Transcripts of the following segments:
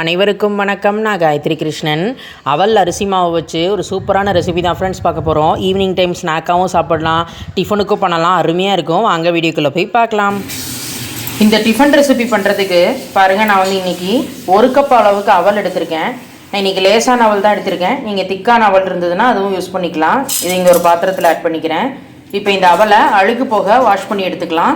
அனைவருக்கும் வணக்கம். நான் காயத்ரி கிருஷ்ணன். அவல் அரிசி மாவு வச்சு ஒரு சூப்பரான ரெசிபி தான் ஃப்ரெண்ட்ஸ் பார்க்க போகிறோம் ஈவினிங் டைம் ஸ்நாக்காகவும் சாப்பிடலாம். டிஃபனுக்கும் பண்ணலாம். அருமையாக இருக்கும். வாங்க வீடியோக்குள்ளே போய் பார்க்கலாம். இந்த டிஃபன் ரெசிபி பண்ணுறதுக்கு பாருங்கள் நான் வந்து இன்றைக்கி ஒரு கப் அளவுக்கு அவல் எடுத்திருக்கேன். நான் இன்றைக்கி லேசான அவல் தான் எடுத்திருக்கேன். நீங்கள் திக்கான அவல் இருந்ததுன்னா அதுவும் யூஸ் பண்ணிக்கலாம். இது இங்கே ஒரு பாத்திரத்தில் ஆட் பண்ணிக்கிறேன். இப்போ இந்த அவலை அழுக்கு போக வாஷ் பண்ணி எடுத்துக்கலாம்.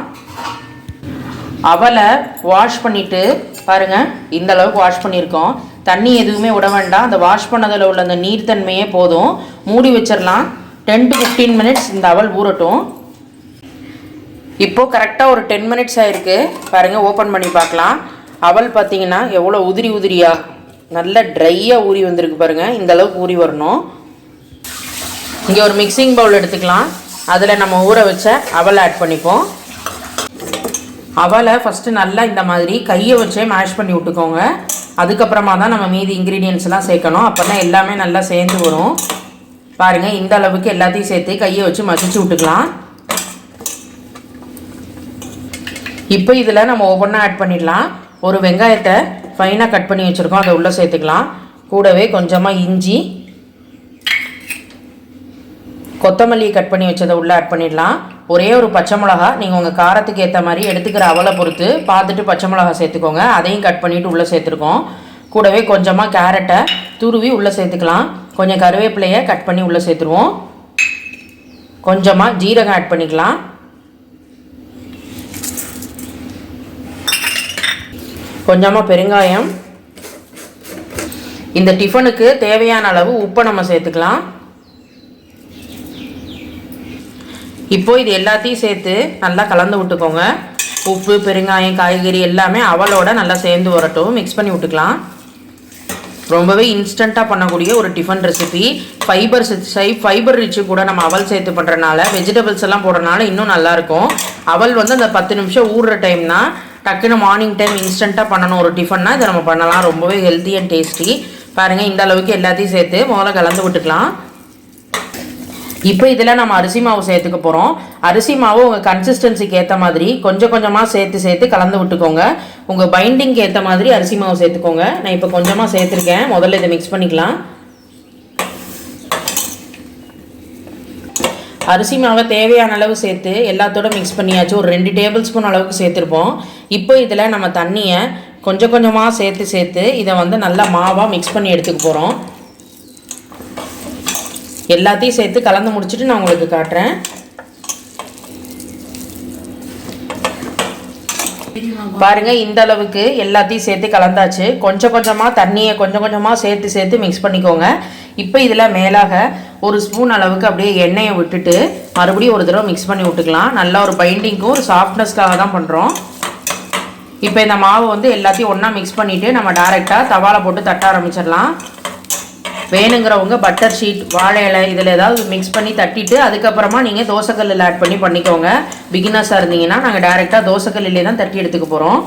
அவலை வாஷ் பண்ணிட்டு பாருங்க இந்த அளவுக்கு வாஷ் பண்ணியிருக்கோம். தண்ணி எதுவுமே விட வேண்டாம். அந்த வாஷ் பண்ணதில் உள்ள அந்த நீர்த்தன்மையே போதும். மூடி வச்சிடலாம் டென் டு ஃபிஃப்டீன் மினிட்ஸ் இந்த அவல் ஊறட்டும். இப்போது கரெக்டாக ஒரு டென் மினிட்ஸ் ஆகிருக்கு பாருங்கள் ஓப்பன் பண்ணி பார்க்கலாம். அவல் பார்த்தீங்கன்னா எவ்வளோ உதிரி உதிரியா? நல்ல ட்ரையாக ஊறி வந்திருக்கு பாருங்கள் இந்த அளவுக்கு ஊறி வரணும். இங்கே ஒரு மிக்சிங் பவுல் எடுத்துக்கலாம். அதில் நம்ம ஊற வச்ச அவல் ஆட் பண்ணிப்போம். அவளை ஃபஸ்ட்டு நல்லா இந்த மாதிரி கையை வச்சே மேஷ் பண்ணி விட்டுக்கோங்க. அதுக்கப்புறமா தான் நம்ம மீதி இன்க்ரீடியன்ட்ஸ்லாம் சேர்க்கணும். அப்போ தான் எல்லாமே நல்லா சேர்ந்து வரும். பாருங்கள் இந்த அளவுக்கு எல்லாத்தையும் சேர்த்து கையை வச்சு மசிச்சு விட்டுக்கலாம். இப்போ இதில் நம்ம ஒவ்வொன்றா ஆட் பண்ணிடலாம். ஒரு வெங்காயத்தை ஃபைனாக கட் பண்ணி வச்சுருக்கோம். அதை உள்ளே சேர்த்துக்கலாம். கூடவே கொஞ்சமாக இஞ்சி கொத்தமல்லியை கட் பண்ணி வச்சதை உள்ளே ஆட் பண்ணிடலாம். ஒரே ஒரு பச்சை மிளகா நீங்கள் உங்கள் காரத்துக்கு ஏற்ற மாதிரி எடுத்துக்கிற அவலை பொறுத்து பார்த்துட்டு பச்சை மிளகா சேர்த்துக்கோங்க. அதையும் கட் பண்ணிவிட்டு உள்ளே சேர்த்துருக்கோம். கூடவே கொஞ்சமாக கேரட்டை துருவி உள்ளே சேர்த்துக்கலாம். கொஞ்சம் கருவேப்பிலையை கட் பண்ணி உள்ளே சேர்த்துருவோம். கொஞ்சமாக ஜீரகம் ஆட் பண்ணிக்கலாம். கொஞ்சமாக பெருங்காயம். இந்த டிஃபனுக்கு தேவையான அளவு உப்பை நம்ம சேர்த்துக்கலாம். இப்போ இது எல்லாத்தையும் சேர்த்து நல்லா கலந்து விட்டுக்கோங்க. உப்பு பெருங்காயம் காய்கறி எல்லாமே அவளோட நல்லா சேர்ந்து வரட்டும். மிக்ஸ் பண்ணி விட்டுக்கலாம். ரொம்பவே இன்ஸ்டண்ட்டாக பண்ணக்கூடிய ஒரு டிஃபன் ரெசிபி ஃபைபர் சை ஃபைபர் ரிச்சு கூட நம்ம அவல் சேர்த்து பண்ணுறனால வெஜிடபிள்ஸ் எல்லாம் போடுறனால இன்னும் நல்லாயிருக்கும் அவல் வந்து அந்த பத்து நிமிஷம் ஊறுற தான். டக்குன்னு மார்னிங் டைம் இன்ஸ்டண்ட்டாக பண்ணணும் ஒரு டிஃபன்னா இதை நம்ம பண்ணலாம். ரொம்பவே ஹெல்த்தி அண்ட் டேஸ்டி பாருங்கள் இந்த அளவுக்கு எல்லாத்தையும் சேர்த்து முதல்ல கலந்து விட்டுக்கலாம். இப்போ இதில் நம்ம அரிசி மாவு சேர்த்துக்க போகிறோம் அரிசி மாவு உங்கள் கன்சிஸ்டன்சிக்கு ஏற்ற மாதிரி கொஞ்சம் கொஞ்சமாக சேர்த்து சேர்த்து கலந்து விட்டுக்கோங்க. உங்கள் பைண்டிங்க்கு ஏற்ற மாதிரி அரிசி மாவு சேர்த்துக்கோங்க. நான் இப்போ கொஞ்சமாக சேர்த்துருக்கேன். முதல்ல இதை மிக்ஸ் பண்ணிக்கலாம். அரிசி மாவை தேவையான அளவு சேர்த்து எல்லாத்தோட மிக்ஸ் பண்ணியாச்சு. ஒரு ரெண்டு டேபிள் ஸ்பூன் அளவுக்கு சேர்த்துருப்போம். இப்போ இதில் நம்ம தண்ணியை கொஞ்சம் கொஞ்சமாக சேர்த்து சேர்த்து இதை வந்து நல்லா மாவாக மிக்ஸ் பண்ணி எடுத்துக்க போகிறோம் எல்லாத்தையும் சேர்த்து கலந்து முடிச்சுட்டு நான் உங்களுக்கு காட்டுறேன். பாருங்க இந்த அளவுக்கு எல்லாத்தையும் சேர்த்து கலந்தாச்சு. கொஞ்சம் கொஞ்சமாக தண்ணியை கொஞ்சம் கொஞ்சமாக சேர்த்து சேர்த்து மிக்ஸ் பண்ணிக்கோங்க. இப்போ இதில் மேலாக ஒரு ஸ்பூன் அளவுக்கு அப்படியே எண்ணெயை விட்டுட்டு மறுபடியும் ஒரு தடவை மிக்ஸ் பண்ணி விட்டுக்கலாம். நல்ல ஒரு பைண்டிங்க்கும் ஒரு சாஃப்ட்னஸ்க்காக தான் பண்ணுறோம் இப்போ இந்த மாவு வந்து எல்லாத்தையும் ஒன்றா மிக்ஸ் பண்ணிவிட்டு நம்ம டேரெக்டாக தவாலை போட்டு தட்ட ஆரம்பிச்சிடலாம். வேணுங்கிறவங்க பட்டர் ஷீட் வாழை இலை இதில் ஏதாவது மிக்ஸ் பண்ணி தட்டிட்டு அதுக்கப்புறமா நீங்கள் தோசைக்கல்லில் ஆட் பண்ணி பண்ணிக்கோங்க. பிகினர்ஸாக இருந்தீங்கன்னா நாங்கள் டேரெக்டாக தோசைக்கல்லிலே தான் தட்டி எடுத்துக்க போகிறோம்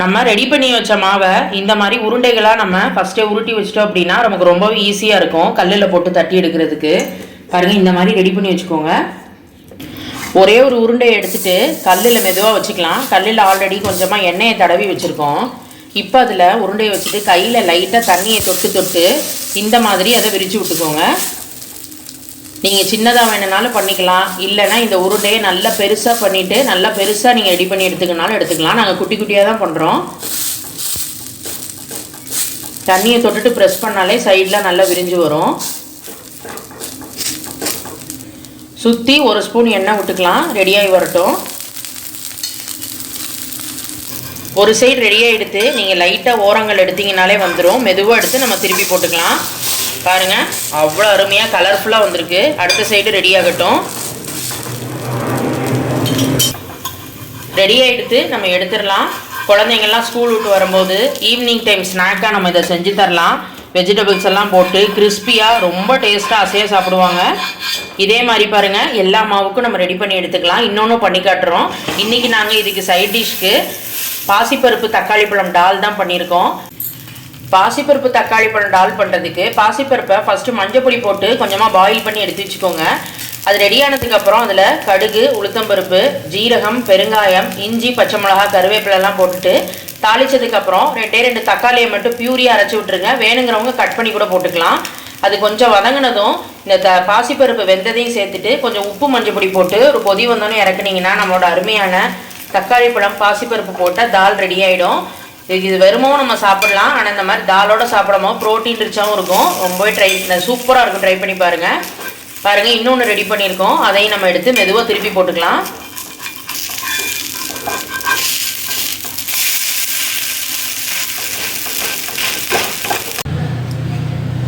நம்ம ரெடி பண்ணி வச்ச மாவை இந்த மாதிரி உருண்டைகளாக நம்ம ஃபஸ்ட்டே உருட்டி வச்சிட்டோம் அப்படின்னா நமக்கு ரொம்பவே ஈஸியாக இருக்கும். கல்லில் போட்டு தட்டி எடுக்கிறதுக்கு. பாருங்கள் இந்த மாதிரி ரெடி பண்ணி வச்சுக்கோங்க. ஒரே ஒரு உருண்டையை எடுத்துகிட்டு கல்லில் மெதுவாக வச்சுக்கலாம். கல்லில் ஆல்ரெடி கொஞ்சமாக எண்ணெயை தடவி வச்சுருக்கோம். இப்போ அதில் உருண்டையை வச்சுட்டு கையில் லைட்டாக தண்ணியை தொட்டு தொட்டு இந்த மாதிரி அதை விரித்து விட்டுக்கோங்க. நீங்கள் சின்னதாக வேணுனாலும் பண்ணிக்கலாம். இல்லைன்னா இந்த உருண்டையை நல்லா பெருசாக பண்ணிவிட்டு நல்லா பெருசாக நீங்கள் ரெடி பண்ணி எடுத்துக்கனாலும் எடுத்துக்கலாம். நாங்கள் குட்டி குட்டியாக தான் பண்ணுறோம் தண்ணியை தொட்டுட்டு ப்ரெஸ் பண்ணாலே சைடில் நல்லா விரிஞ்சு வரும். சுற்றி ஒரு ஸ்பூன் எண்ணெய் விட்டுக்கலாம். ரெடியாகி வரட்டும். ஒரு சைடு ரெடியாக எடுத்து நீங்கள் லைட்டாக ஓரங்கள் எடுத்தீங்கனாலே வந்துடும் மெதுவாக எடுத்து நம்ம திருப்பி போட்டுக்கலாம். பாருங்கள் அவ்வளோ அருமையாக கலர்ஃபுல்லாக வந்திருக்கு. அடுத்த சைடு ரெடியாகட்டும் ரெடியாக எடுத்து நம்ம எடுத்துடலாம். குழந்தைங்கள்லாம் ஸ்கூல் விட்டு வரும்போது ஈவினிங் டைம் ஸ்நாக்காக நம்ம இதை செஞ்சு தரலாம். வெஜிடபிள்ஸ் எல்லாம் போட்டு கிறிஸ்பியாக ரொம்ப டேஸ்ட்டாக அசையாக சாப்பிடுவாங்க. இதே மாதிரி பாருங்கள் எல்லா மாவுக்கும் நம்ம ரெடி பண்ணி எடுத்துக்கலாம். இன்னொன்றும் பண்ணி காட்டுறோம். இன்றைக்கி நாங்கள் இதுக்கு சைட் டிஷ்க்கு பாசிப்பருப்பு தக்காளி பழம் டால் தான் பண்ணியிருக்கோம். பாசிப்பருப்பு தக்காளி பழம் டால் பண்ணுறதுக்கு பாசிப்பருப்பை ஃபஸ்ட்டு மஞ்சள் பொடி போட்டு கொஞ்சமாக பாயில் பண்ணி எடுத்து வச்சுக்கோங்க. அது ரெடியானதுக்கப்புறம் அதில் கடுகு உளுத்தம்பருப்பு ஜீரகம் பெருங்காயம் இஞ்சி பச்சை மிளகா கருவேப்பிலெல்லாம் போட்டுட்டு தாளிச்சதுக்கப்புறம் ரெண்டே ரெண்டு தக்காளியை மட்டும் பியூரியாக அரைச்சி விட்ருங்க வேணுங்கிறவங்க கட் பண்ணி கூட போட்டுக்கலாம். அது கொஞ்சம் வதங்கினதும் இந்த த பாசிப்பருப்பு வெந்ததையும் சேர்த்துட்டு கொஞ்சம் உப்பு மஞ்சள் பொடி போட்டு ஒரு கொதி வந்தோன்னே இறக்குனீங்கன்னா நம்மளோட அருமையான தக்காளி பழம் பாசிப்பருப்பு போட்டால் தால் ரெடி ஆகிடும் இதுக்கு இது வெறுமோ நம்ம சாப்பிடலாம். ஆனால் இந்த மாதிரி தாலோட சாப்பிடமோ ப்ரோட்டீன் ரிச்சாகவும் இருக்கும். ரொம்பவே ட்ரை சூப்பராக இருக்கும். ட்ரை பண்ணி பாருங்கள் பாருங்கள் இன்னொன்று ரெடி பண்ணியிருக்கோம். அதையும் நம்ம எடுத்து மெதுவாக திருப்பி போட்டுக்கலாம்.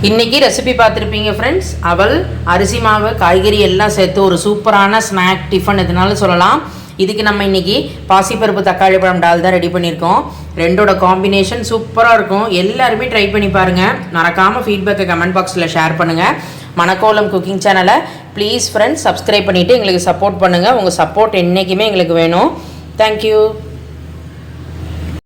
இன்றைக்கி ரெசிபி பார்த்துருப்பீங்க ஃப்ரெண்ட்ஸ் அவள் அரிசி மாவு காய்கறி எல்லாம் சேர்த்து ஒரு சூப்பரான ஸ்நாக் டிஃபன் எதுனாலும் சொல்லலாம். இதுக்கு நம்ம இன்றைக்கி பாசிப்பருப்பு தக்காளி பழம் டால் தான் ரெடி பண்ணியிருக்கோம். ரெண்டோட காம்பினேஷன் சூப்பராக இருக்கும். எல்லாருமே ட்ரை பண்ணி பாருங்கள் மறக்காமல் ஃபீட்பேக்கை கமெண்ட் பாக்ஸில் ஷேர் பண்ணுங்கள் மணக்கோலம் குக்கிங் சேனலை ப்ளீஸ் ஃப்ரெண்ட்ஸ் சப்ஸ்கிரைப் பண்ணிவிட்டு எங்களுக்கு சப்போர்ட் பண்ணுங்கள் உங்கள் சப்போர்ட் என்றைக்குமே எங்களுக்கு வேணும். தேங்க்யூ